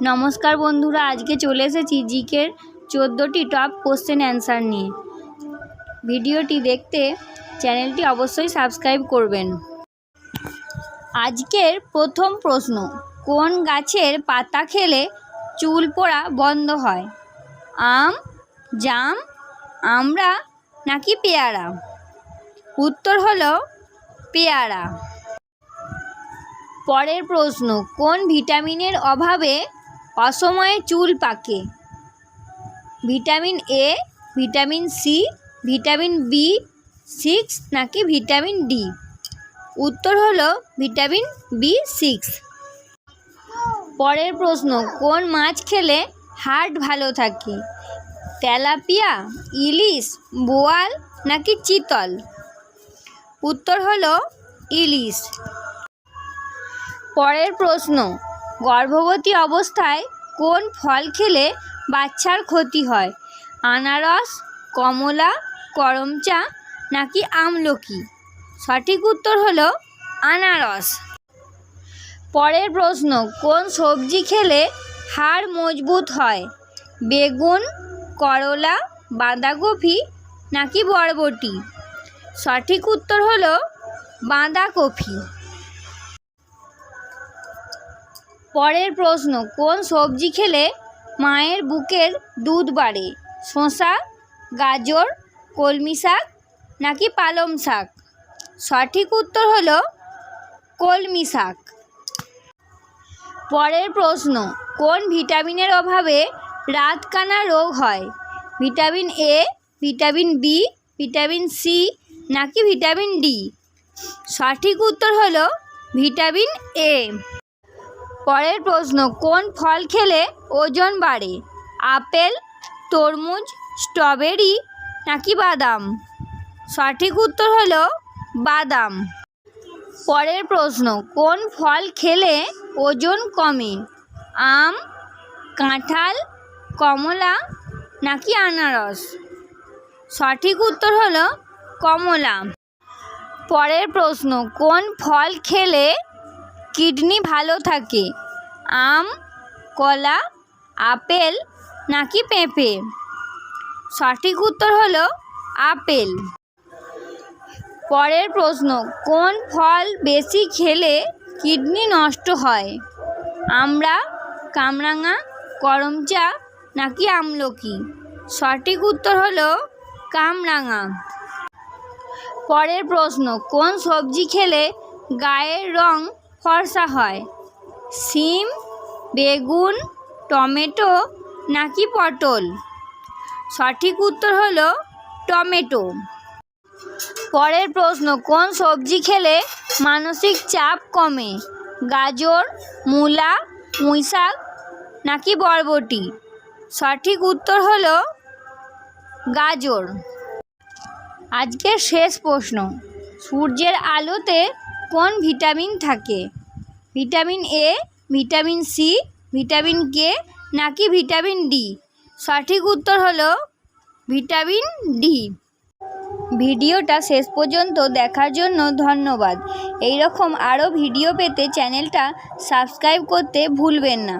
নমস্কার বন্ধুরা, আজকে চলে এসেছি জিকের চোদ্দোটি টপ কোশ্চেন অ্যান্সার নিয়ে। ভিডিওটি দেখতে চ্যানেলটি অবশ্যই সাবস্ক্রাইব করবেন। আজকের প্রথম প্রশ্ন, কোন গাছের পাতা খেলে চুল পড়া বন্ধ হয়? আম, জাম আমরা নাকি পেয়ারা? উত্তর হলো পেয়ারা। পরের প্রশ্ন, কোন ভিটামিনের অভাবে অসময়ে চুল পাকে। Vitamin A vitamin C vitamin B six নাকি ভিটামিন ডি উত্তর হলো ভিটামিন বি সিক্স পরের প্রশ্ন, কোন মাছ খেলে হার্ট ভালো থাকে? তেলাপিয়া, ইলিশ, বোয়াল নাকি চিতল? উত্তর হলো ইলিশ। পরের প্রশ্ন গর্ভবতী অবস্থায় কোন ফল খেলে বাচ্চার ক্ষতি হয়? আনারস, কমলা, করমচা নাকি আমলকি? সঠিক উত্তর হলো আনারস। পরের প্রশ্ন, কোন সবজি খেলে হাড় মজবুত হয়? বেগুন, করলা, বাঁধাকপি নাকি বরবটি? সঠিক উত্তর হলো বাঁধাকপি। পরের প্রশ্ন, কোন সবজি খেলে মায়ের বুকের দুধ বাড়ে? শশা গাজর, কলমি শাক নাকি পালং শাক? সঠিক উত্তর হলো কলমি শাক। পরের প্রশ্ন, কোন ভিটামিনের অভাবে রাতকানা রোগ হয়? Vitamin A, vitamin B, vitamin C নাকি ভিটামিন ডি? সঠিক উত্তর হলো ভিটামিন এ। পরের প্রশ্ন, কোন ফল খেলে ওজন বাড়ে? আপেল, তরমুজ, স্ট্রবেরি নাকি বাদাম? সঠিক উত্তর হলো বাদাম। পরের প্রশ্ন, কোন ফল খেলে ওজন কমে? আম, কাঁঠাল, কমলা নাকি আনারস? সঠিক উত্তর হলো কমলা। পরের প্রশ্ন, কোন ফল খেলে কিডনি ভালো থাকে? আম, কলা, আপেল নাকি পেঁপে? সঠিক উত্তর হলো আপেল। পরের প্রশ্ন, কোন ফল বেশি খেলে কিডনি নষ্ট হয়? আমরা, কামরাঙা, করমচা নাকি আমলকি? সঠিক উত্তর হলো কামরাঙা। পরের প্রশ্ন, কোন সবজি খেলে গায়ের রং ফর্সা হয়। সিম, বেগুন, টমেটো নাকি পটল? সঠিক উত্তর হলো টমেটো। পরের প্রশ্ন, কোন সবজি খেলে মানসিক চাপ কমে? গাজর, মূলা পুঁইশাক নাকি বরবটি? সঠিক উত্তর হলো গাজর। আজকের শেষ প্রশ্ন, সূর্যের আলোতে কোন ভিটামিন থাকে? Vitamin A vitamin C vitamin K নাকি ভিটামিন ডি সঠিক উত্তর হলো ভিটামিন ডি ভিডিওটা শেষ পর্যন্ত দেখার জন্য ধন্যবাদ। এই রকম আরও ভিডিও পেতে চ্যানেলটা সাবস্ক্রাইব করতে ভুলবেন না।